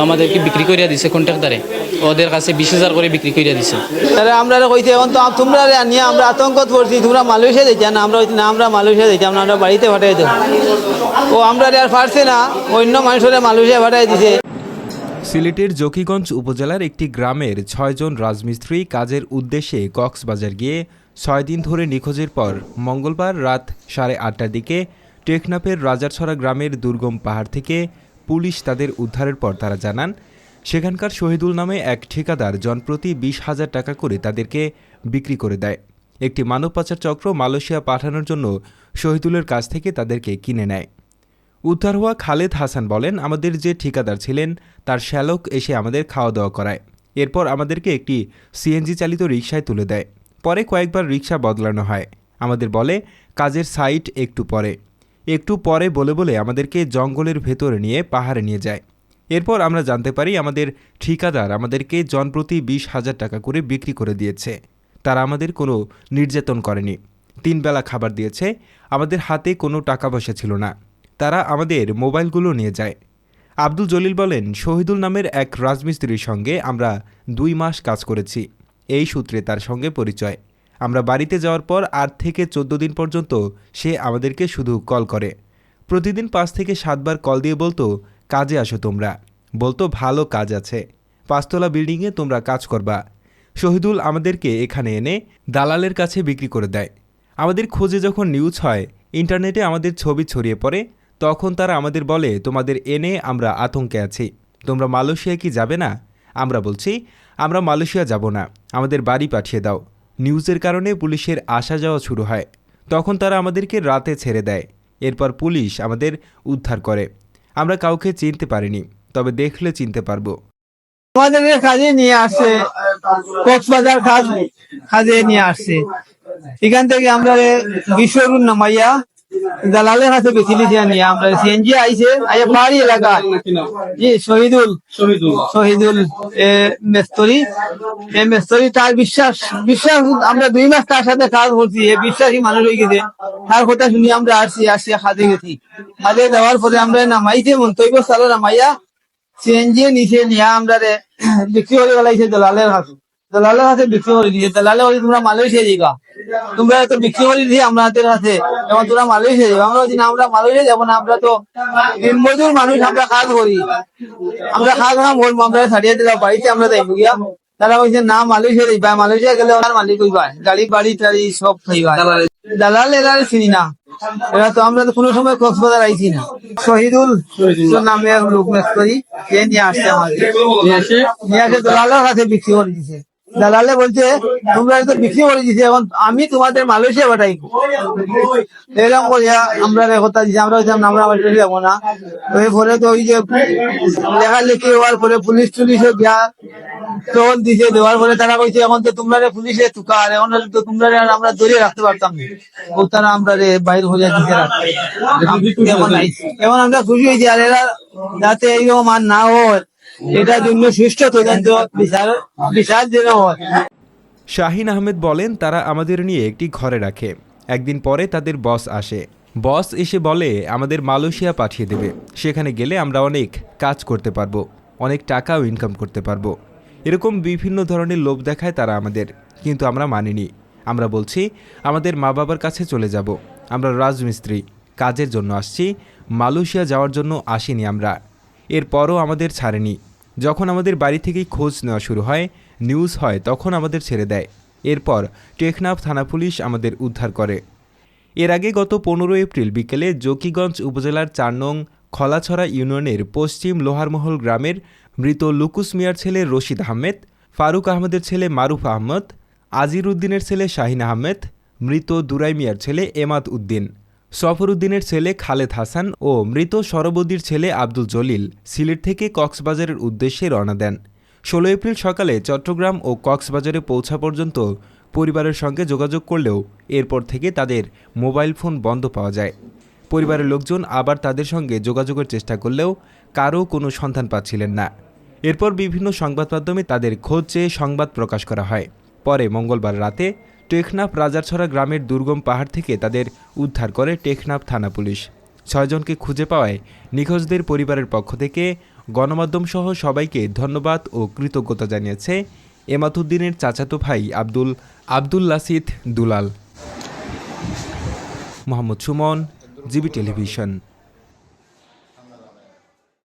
আমাদেরকে বিক্রি করিয়া দিছে কন্ট্রাক্টারে ওদের কাছে বিশ হাজার করে বিক্রি করিয়া দিছে। তাহলে আমরা কইতে এখন তো তোমরা নিয়ে আমরা আতঙ্ক পড়ছি তোমরা মালয়েশিয়া দিচ্ছ না আমরা না আমরা মালয়েশিয়া দিচ্ছি না আমরা বাড়িতে পাঠাই দেব। ও আমরা আর পারছে না অন্য মানুষের মালয়েশিয়া পাঠাই দিছে। সিলেটের জকিগঞ্জ উপজেলার একটি গ্রামের ছয়জন রাজমিস্ত্রি কাজের উদ্দেশ্যে কক্সবাজার গিয়ে ছয় দিন ধরে নিখোঁজের পর মঙ্গলবার রাত সাড়ে আটটার দিকে টেকনাফের রাজারছড়া গ্রামের দুর্গম পাহাড় থেকে পুলিশ তাদের উদ্ধারের পর তারা জানান, সেখানকার শহীদুল নামে এক ঠিকাদার জনপ্রতি বিশ হাজার টাকা করে তাদেরকে বিক্রি করে দেয়। একটি মানব পাচার চক্র মালয়েশিয়া পাঠানোর জন্য শহীদুলের কাছ থেকে তাদেরকে কিনে নেয়। উদ্ধার হওয়া খালেদ হাসান বলেন, আমাদের যে ঠিকাদার ছিলেন, তার শ্যালক এসে আমাদের খাওয়া দাওয়া করায়। এরপর আমাদেরকে একটি সিএনজি চালিত রিকশায় তুলে দেয়। পরে কয়েকবার রিকশা বদলানো হয়। আমাদের বলে, কাজের সাইট একটু পরে। একটু পরে বলে বলে আমাদেরকে জঙ্গলের ভেতরে নিয়ে পাহাড়ে নিয়ে যায়। এরপর আমরা জানতে পারি আমাদের ঠিকাদার আমাদেরকে জনপ্রতি বিশ হাজার টাকা করে বিক্রি করে দিয়েছে। তারা আমাদের কোনো নির্যাতন করেনি। তিন বেলা খাবার দিয়েছে। আমাদের হাতে কোনো টাকা পয়সা ছিল না। তারা আমাদের মোবাইলগুলো নিয়ে যায়। আব্দুল জলিল বলেন, শহীদুল নামের এক রাজমিস্ত্রির সঙ্গে আমরা দুই মাস কাজ করেছি। এই সূত্রে তার সঙ্গে পরিচয়। আমরা বাড়িতে যাওয়ার পর আট থেকে চোদ্দ দিন পর্যন্ত সে আমাদেরকে শুধু কল করে। প্রতিদিন পাঁচ থেকে সাতবার কল দিয়ে বলতো, কাজে আসো তোমরা। বলতো, ভালো কাজ আছে। পাঁচতলা বিল্ডিংয়ে তোমরা কাজ করবা। শহীদুল আমাদেরকে এখানে এনে দালালের কাছে বিক্রি করে দেয়। আমাদের খোঁজে যখন নিউজ হয়, ইন্টারনেটে আমাদের ছবি ছড়িয়ে পড়ে, তখন তারা আমাদের বলে, তোমাদের এনে আমরা আতঙ্কে আছি। তোমরা মালয়েশিয়া কি যাবে না? আমরা বলছি, আমরা মালয়েশিয়া যাব না। আমাদের বাড়ি পাঠিয়ে দাও। নিউজের কারণে পুলিশের আসা যাওয়া শুরু হয়। তখন তারা আমাদেরকে রাতে ছেড়ে দেয়। এরপর পুলিশ আমাদের উদ্ধার করে। আমরা কাউকে চিনতে পারিনি, তবে দেখলে চিনতে পারব। আমাদের কাজে নিয়ে আসে, কক্সবাজার কাজ কাজে নিয়ে আসছে এখান থেকে আমরা বিশ্বরুন নামাইয়া দালালের কাছে বেশি লিখিয়া নিয়ে আমরা সিএনজি আইছে আইয়া পাহাড়ি এলাকা। জি শহীদুল। শহীদুল। এ মেস্তরি। এ মেস্তরি তার বিশ্বাস বিশ্বাস আমরা দুই মাস তার সাথে কাজ করছি এ বিশ্বাসী মানুষ হয়ে গেছে। তার কথা শুনি আমরা আসছি আসছি হাতে গেছি। খাদে দেওয়ার পরে আমরা নামাইছে মন্তব্য সালো নামাইয়া সিএনজি নিচে নিয়ে আমরা রে বিক্রি করে গেলাইছে দলালের দলালের হাতে বিক্রি করে দিয়েছে দলালে বলে তোমরা মালয়েশিয়া যাইবা তোমরা তো বিক্রি করে দিয়ে আমরা হাতের হাতে এবং তোমরা মালয়েশিয়া যাবে আমরা বলছি না আমরা মালয়েশিয়া যাব না আমরা তো দিনমজুর মানুষ আমরা কাজ করি আমরা কাজ কাম করব আমরা ছাড়িয়ে দিলাম বাড়িতে আমরা যাইবো গিয়া তারা কইছে না মালয়েশিয়া যাইবা মালয়েশিয়া গেলে ওনার মালিক হইবা গাড়ি বাড়ি টাড়ি সব খাইবা দালাল এরা চিনি না এরা তো আমরা তো কোনো সময় কক্সবাজার আইছি না শহীদুল নামে এক লোক মেস করি সে নিয়ে আসছে আমাদের নিয়ে আসে দালালের কাছে বিক্রি করে দিছে দালালে বলছে তোমরা তো বিক্রি করে দিছে এখন আমি তোমাদের মালয়েশিয়া পাঠাই। এরকম করিয়া আমরা কথা দিছি আমরা না, আমরা মালয়েশিয়া যাব না। এরপরে তো ওই যে লেখালেখি হওয়ার পরে পুলিশ টুলিশে বিয়া টহল দিছে দেওয়ার পরে তারা কইছে এখন তো তোমরা পুলিশে তুকার এখন তো তোমরা আমরা ধরে রাখতে পারতাম না। ও তারা আমরা রে বাইর হয়ে রাখতে। এখন আমরা খুশি হয়েছি আর এরা যাতে এইরকম আর না হয়। এটার জন্য সুষ্ঠ তদন্ত বিচার বিচার যেন শাহিন আহমেদ বলেন, তারা আমাদের নিয়ে একটি ঘরে রাখে। একদিন পরে তাদের বস আসে। বস এসে বলে, আমাদের মালয়েশিয়া পাঠিয়ে দেবে। সেখানে গেলে আমরা অনেক কাজ করতে পারব, অনেক টাকাও ইনকাম করতে পারব। এরকম বিভিন্ন ধরনের লোভ দেখায় তারা আমাদের। কিন্তু আমরা মানিনি। আমরা বলছি, আমাদের মা বাবার কাছে চলে যাব। আমরা রাজমিস্ত্রি। কাজের জন্য আসছি। মালয়েশিয়া যাওয়ার জন্য আসিনি আমরা। এরপরও আমাদের ছাড়েনি। যখন আমাদের বাড়ি থেকেই খোঁজ নেওয়া শুরু হয় নিউজ হয়, তখন আমাদের ছেড়ে দেয়। এরপর টেকনাফ থানা পুলিশ আমাদের উদ্ধার করে। এর আগে গত পনেরো এপ্রিল বিকেলে জকিগঞ্জ উপজেলার চার নং খলাছড়া ইউনিয়নের পশ্চিম লোহারমহল গ্রামের মৃত লুকুস মিয়ার ছেলে রশিদ আহমেদ, ফারুক আহমেদের ছেলে মারুফ আহমদ, আজির উদ্দিনের ছেলে শাহিন আহমেদ, মৃত দুরাই মিয়ার ছেলে এমাদ উদ্দিন। সফর উদ্দিনের ছেলে খালেদ হাসান ও মৃত সরবদির ছেলে আব্দুল জলিল সিলেট থেকে কক্সবাজারের উদ্দেশ্যে রওনা দেন। ষোলো এপ্রিল সকালে চট্টগ্রাম ও কক্সবাজারে পৌঁছা পর্যন্ত পরিবারের সঙ্গে যোগাযোগ করলেও এরপর থেকে তাদের মোবাইল ফোন বন্ধ পাওয়া যায়। পরিবারের লোকজন আবার তাদের সঙ্গে যোগাযোগের চেষ্টা করলেও কারও কোনো সন্ধান পাচ্ছিলেন না। এরপর বিভিন্ন সংবাদ মাধ্যমে তাদের খোঁজ চেয়ে সংবাদ প্রকাশ করা হয়। পরে মঙ্গলবার রাতে টেকনাফ রাজারছড়া গ্রামের দুর্গম পাহাড় থেকে তাদের উদ্ধার করে টেকনাফ থানা পুলিশ। ছয়জনকে খুঁজে পাওয়ায় নিখোঁজদের পরিবারের পক্ষ থেকে গণমাধ্যম সহ সবাইকে ধন্যবাদ ও কৃতজ্ঞতা জানিয়েছে এমাতুদ্দিনের চাচাতো ভাই আব্দুল আব্দুল লাসিদ দুলাল। Mohammad Suman, GB television.